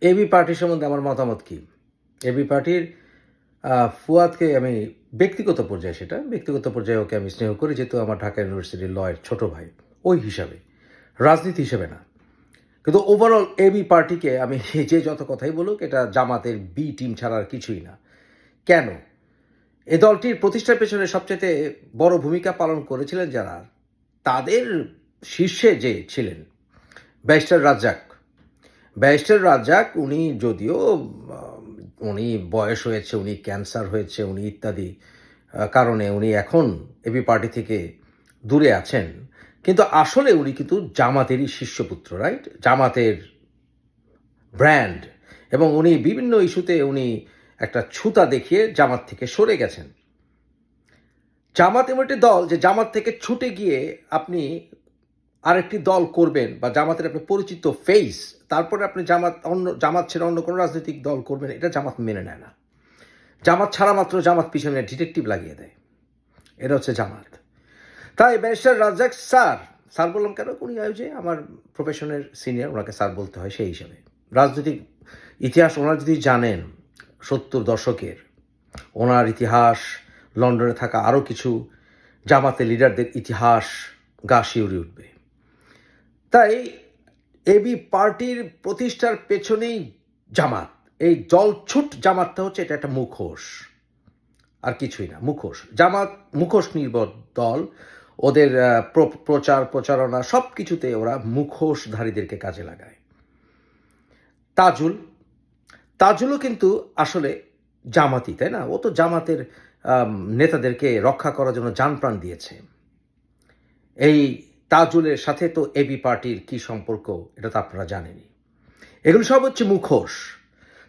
AB পার্টির সম্বন্ধে আমার মতামত কি? এবি পার্টির ফুয়াদকে আমি ব্যক্তিগত পর্যায়ে সেটা, ব্যক্তিগত পর্যায়ে ওকে আমি স্নেহ করি, যেহেতু আমার ঢাকা ইউনিভার্সিটির লয়ের ছোট ভাই। ওই হিসাবে। রাজনীতি হিসেবে না। কিন্তু ওভারঅল এবি পার্টিকে আমি যে যত কথাই বলুক, এটা জামাতের বি টিম ছাড়া আর কিছুই না। কেন? এ দলটির প্রতিষ্ঠার পেছনে সবচেয়ে বড় ভূমিকা পালন করেছিলেন যারা, তাদের শীর্ষে যে ছিলেন ব্যারিস্টার রাজ্জাক ব্যারিস্টার রাজ্জাক, উনি যদিও উনি বয়স হয়েছে, উনি ক্যান্সার হয়েছে, উনি ইত্যাদি কারণে উনি এখন এবি পার্টি থেকে দূরে আছেন। কিন্তু আসলে উনি কিন্তু জামাতেরই শিষ্যপুত্র, রাইট? জামাতের ব্র্যান্ড। এবং উনি বিভিন্ন ইস্যুতে উনি একটা ছুতা দেখিয়ে জামাত থেকে সরে গেছেন। জামাত এমন একটি দল যে জামাত থেকে ছুটে গিয়ে আপনি আরেকটি দল করবেন বা জামাতের আপনি পরিচিত ফেস তারপরে আপনি জামাত অন্য, জামাত ছেড়ে অন্য কোনো রাজনৈতিক দল করবেন, এটা জামাত মেনে নেয় না। জামাত ছাড়া মাত্র জামাত পিছনে ডিটেকটিভ লাগিয়ে দেয়। এটা হচ্ছে জামাত। তাই ব্যারিস্টার রাজ্জাক স্যার স্যার বললাম, কেন উনি যে আমার প্রফেশনের সিনিয়র ওনাকে স্যার বলতে হয় সেই হিসাবে। রাজনৈতিক ইতিহাস, ওনারা যদি জানেন, সত্তর দশকের, ওনার ইতিহাস, লন্ডনে থাকা আরও কিছু জামাতে লিডারদের ইতিহাস গা শিউরে উঠবে। তাই এবি পার্টির প্রতিষ্ঠার পেছনেই জামাত। এই জলছুট জামাতটা হচ্ছে এটা একটা মুখোশ। আর কিছুই না, মুখোশ। জামাত, মুখোশ নির্ভর দল। ওদের প্র- প্রচার, প্রচারণা সব কিছুতে ওরা মুখোশধারীদেরকে কাজে লাগায়। তাজুল, তাজুলও কিন্তু আসলে জামাতি তাই না? ও তো জামাতের নেতাদেরকে রক্ষা করার জন্য যান প্রাণ দিয়েছে। এই তাজুলের সাথে তো এবি পার্টির কি সম্পর্ক, এটা তো আপনারা জানেনই। এগুলো সব হচ্ছে মুখোশ।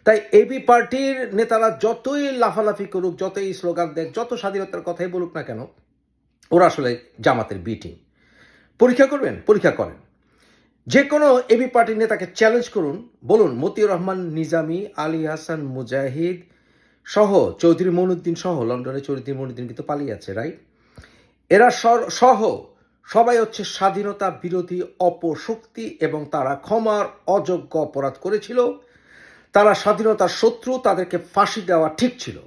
তাই এবি পার্টির নেতারা যতই লাফালাফি করুক, যতই স্লোগান দেন, যত স্বাধীনতার কথাই বলুক না কেন, ওরা আসলে জামাতের বিটিং পরীক্ষা করবেন? পরীক্ষা করেন। যে কোনো এবি পার্টির নেতাকে চ্যালেঞ্জ করুন। বলুন, মতিউর রহমান, নিজামি, আলী হাসান, মুজাহিদ সহ চৌধুরী মনুদ্দিন সহ, লন্ডনে চৌধুরী মনুদ্দিন কিন্তু পালিয়ে আছে রাইট এরা সহ সবাই হচ্ছে স্বাধীনতা বিরোধী অপশক্তি এবং তারা ক্ষমার অযোগ্য অপরাধ করেছিল। তারা স্বাধীনতার শত্রু, তাদেরকে ফাঁসি দেওয়া ঠিক ছিল।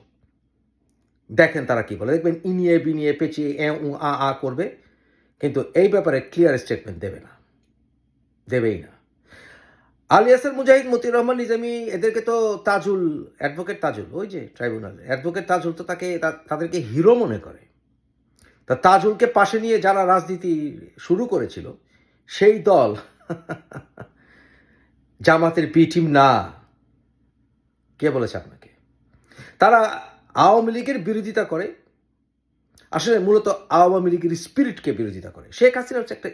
দেখেন তারা কি বলে। দেখবেন ইনিয়ে, বিনিয়ে, পেঁচিয়ে, এ, উ, আ আ করবে। কিন্তু এই ব্যাপারে ক্লিয়ার স্টেটমেন্ট দেবে না। দেবেই না। আলিয়াসের মুজাহিদ, মতিউর রহমান, নিজামি, এদেরকে তো তাজুল অ্যাডভোকেট তাজুল, ওই যে ট্রাইব্যুনাল অ্যাডভোকেট তাজুল তো তাকে তাদেরকে হিরো মনে করে। তা তাজুলকে পাশে নিয়ে যারা রাজনীতি শুরু করেছিল, সেই দল জামাতের টিম না, কে বলেছে আপনাকে? তারা আওয়ামী লীগের বিরোধিতা করে, আসলে মূলত আওয়ামী লীগের স্পিরিটকে বিরোধিতা করে। শেখ হাসিনা হচ্ছে একটা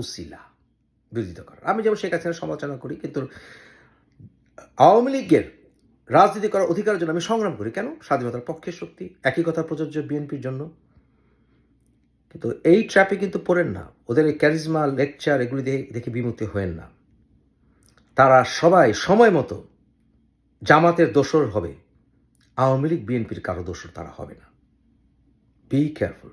উসিলা, বিরোধিতা করার আমি যেমন শেখ হাসিনার সমালোচনা করি, কিন্তু আওয়ামী লীগের রাজনীতি করার অধিকারের জন্য আমি সংগ্রাম করি। কেন? স্বাধীনতার পক্ষের শক্তি, একই কথা প্রযোজ্য বিএনপির জন্য। কিন্তু এই ট্র্যাপে কিন্তু পড়েন না। ওদের এই ক্যারিজমা লেকচার এগুলি দেখে বিমুক্তি হয়েন না। তারা সবাই সময় মতো জামাতের দোষর হবে। আওয়ামী লীগ, বিএনপির কারও দোষর তারা হবে না। Be careful